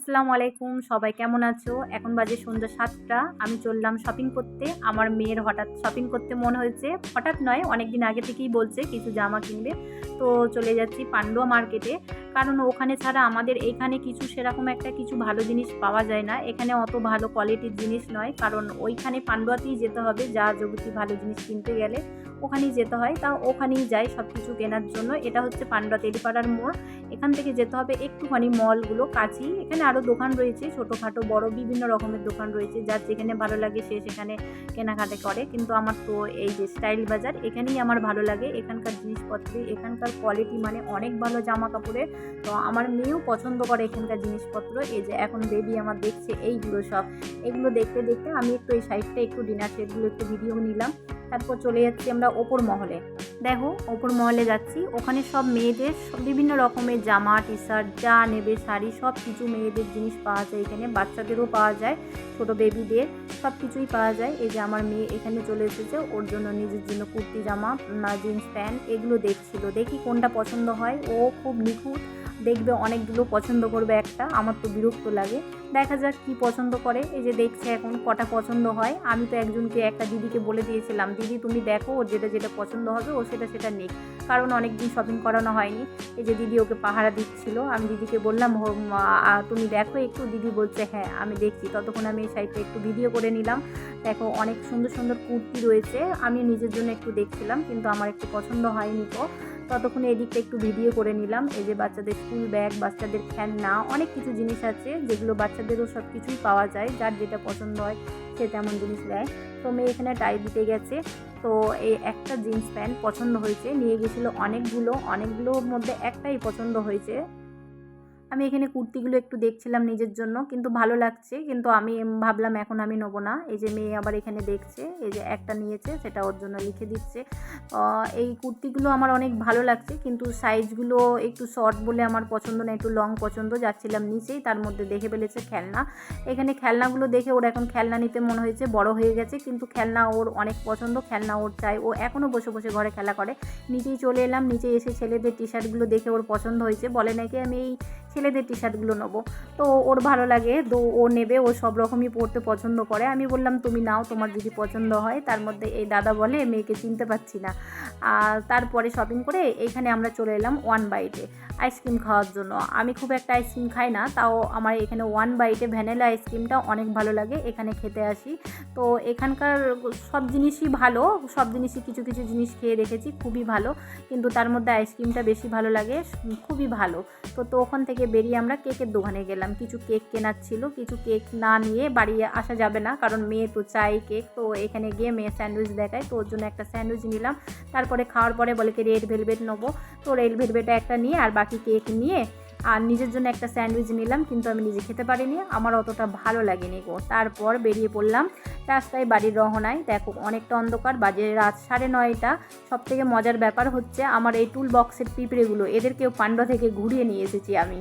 আসসালামু আলাইকুম, সবাই কেমন আছো? এখন বাজে সন্ধ্যা সাতটা, আমি চললাম শপিং করতে। আমার মেয়ের হঠাৎ শপিং করতে মনে হয়েছে। হঠাৎ নয় অনেক দিন আগে থেকেই বলছে কিছু জামা কিনবে। তো চলে যাচ্ছি পান্ডুয়া মার্কেটে কারণ ওখানে ছাড়া আমাদের এখানে কিছু সেরকম একটা কিছু ভালো জিনিস পাওয়া যায় না। এখানে অত ভালো কোয়ালিটির জিনিস নয়। কারণ ওইখানে পান্ডুয়াতেই যেতে হবে। যা যাবতীয় ভালো জিনিস কিনতে গেলে। ওখানেই যেতে হয়। তা ওখানেই যাই সব কিছু কেনার জন্য। এটা হচ্ছে পান্ডা তেলিপাড়ার মোড়। এখান থেকে যেতে হবে একটুখানি মলগুলো কাছেই এখানে আরও দোকান রয়েছে, ছোটোখাটো, বড়, বিভিন্ন রকমের দোকান রয়েছে। যার যেখানে ভালো লাগে সে সেখানে কেনাকাটা করে। কিন্তু আমার তো এই যে স্টাইল বাজার, এখানেই আমার ভালো লাগে। এখানকার জিনিসপত্র, এখানকার কোয়ালিটি মানে অনেক ভালো জামা কাপড়ের তো আমার মেয়েও পছন্দ করে এখানকার জিনিসপত্র। এই যে এখন বেবি আমার দেখছে, এইগুলো সব। এগুলো দেখতে দেখতে আমি একটু এই সাইডটা একটু ডিনার সেটগুলো একটু ভিডিও নিলাম। তারপর চলে যাচ্ছি আমরা ওপর মহলে। দেখো, ওপর মহলে যাচ্ছি। ওখানে সব মেয়েদের বিভিন্ন রকমের জামা টি শার্ট যা নেবে, শাড়ি, সব কিছু মেয়েদের জিনিস পাওয়া যায় এখানে। বাচ্চাদেরও পাওয়া যায়, ছোটো বেবিদের সব কিছুই পাওয়া যায়। এই যে আমার মেয়ে এখানে চলে এসেছে, ওর জন্য নিজের জন্য কুর্তি, জামা জিন্স প্যান্ট এগুলো দেখছিল। দেখি কোনটা পছন্দ হয়। ও খুব নিখুঁত দেখবে অনেকগুলো পছন্দ করবে একটা আমার তো বিরক্ত লাগে। দেখা যাক কি পছন্দ করে। এই যে দেখছে এখন কটা পছন্দ হয়। আমি তো একজনকে একটা দিদিকে বলে দিয়েছিলাম দিদি তুমি দেখো ওর যেটা যেটা পছন্দ হবে ও সেটা সেটা নেই কারণ অনেক দিন শপিং করানো হয়নি। এই যে দিদি ওকে পাহারা দিচ্ছিল আমি দিদিকে বললাম "হো, মা, আ, তুমি দেখো একটু। দিদি বলছে হ্যাঁ আমি দেখছি। ততক্ষণ আমি এই সাইডটা একটু ভিডিও করে নিলাম। দেখো অনেক সুন্দর সুন্দর কুর্তি রয়েছে। আমি নিজের জন্য একটু দেখছিলাম কিন্তু আমার একটু পছন্দ হয়নি তো। ততক্ষণে এদিকটা একটু ভিডিও করে নিলাম। এই যে বাচ্চাদের স্কুল ব্যাগ বাচ্চাদের খেলনা, অনেক কিছু জিনিস আছে যেগুলো বাচ্চাদেরও সব কিছুই পাওয়া যায়, যার যেটা পছন্দ হয় সে তেমন জিনিস দেয় তো মেয়ে এখানে টাই দিতে গেছে। তো এই একটা জিন্স প্যান্ট পছন্দ হয়েছে, নিয়ে গেছিল অনেকগুলো, অনেকগুলোর মধ্যে একটাই পছন্দ হয়েছে। আমি এখানে কুর্তিগুলো একটু দেখছিলাম নিজের জন্য, কিন্তু ভালো লাগছে। কিন্তু আমি ভাবলাম এখন আমি নেব না। এই যে মেয়ে আবার এখানে দেখছে, এই যে একটা নিয়েছে, সেটা ওর জন্য লিখে দিচ্ছে। এই কুর্তিগুলো আমার অনেক ভালো লাগছে, কিন্তু সাইজগুলো একটু শর্ট বলে আমার পছন্দ না, একটু লং পছন্দ, যাচ্ছিলাম নিচেই, তার মধ্যে দেখে ফেলেছে খেলনা। এখানে খেলনাগুলো দেখে ওর এখন খেলনা নিতে মনে হয়েছে, বড় হয়ে গেছে, কিন্তু খেলনা ওর অনেক পছন্দ, খেলনা ওর চাই। ও এখনও বসে বসে ঘরে খেলা করে। নিচেই চলে এলাম নিচে এসে ছেলেদের টি শার্টগুলো দেখে ওর পছন্দ হয়েছে। বলে নাকি আমি এই ছেলেদের টি শার্টগুলো নেব। তো ওর ভালো লাগে, তো ও নেবে, ও সব রকমই পরতে পছন্দ করে। আমি বললাম, তুমি নাও, তোমার যদি পছন্দ হয়, তার মধ্যে এই দাদা বলে, মেয়েকে চিনতে পারছি না। আর তারপরে শপিং করে এইখানে আমরা চলে এলাম ওয়ান বাইটে আইসক্রিম খাওয়ার জন্য। আমি খুব একটা আইসক্রিম খাই না, তাও আমার এখানে ওয়ান বাইটে ভ্যানিলা আইসক্রিমটা অনেক ভালো লাগে, এখানে খেতে আসি। তো এখানকার সব জিনিসই ভালো, সব জিনিসই কিছু কিছু জিনিস খেয়ে দেখেছি খুবই ভালো। কিন্তু তার মধ্যে আইসক্রিমটা বেশি ভালো লাগে, খুবই ভালো। তো তো ওখান থেকে বেরিয়ে আমরা কেকের দোকানে গেলাম। কিছু কেক কেনার ছিল, কিছু কেক না নিয়ে বাড়ি আসা যাবে না, কারণ মেয়ে তো চাই কেক তো এখানে গিয়ে মেয়ে স্যান্ডউইচ দেখায়, তো ওর জন্য একটা স্যান্ডউইচ নিলাম। তারপরে খাওয়ার পরে বলে কি রেড ভেলভেট নেব। তো রেড ভেলভেটটা একটা নিয়ে আর বাকি কেক নিয়ে আর নিজের জন্য একটা স্যান্ডউইচ নিলাম, কিন্তু আমি নিজে খেতে পারিনি। আমার অতটা ভালো লাগেনি গো। তারপর বেরিয়ে পড়লাম রাস্তায় বাড়ির রহনায়। দেখো, অনেকটা অন্ধকার, বাজে রাত সাড়ে নয়টা। সব থেকে মজার ব্যাপার হচ্ছে, আমার এই টুল বক্সের পিঁপড়েগুলো এদেরকেও পান্ডা থেকে ঘুরিয়ে নিয়ে এসেছি আমি।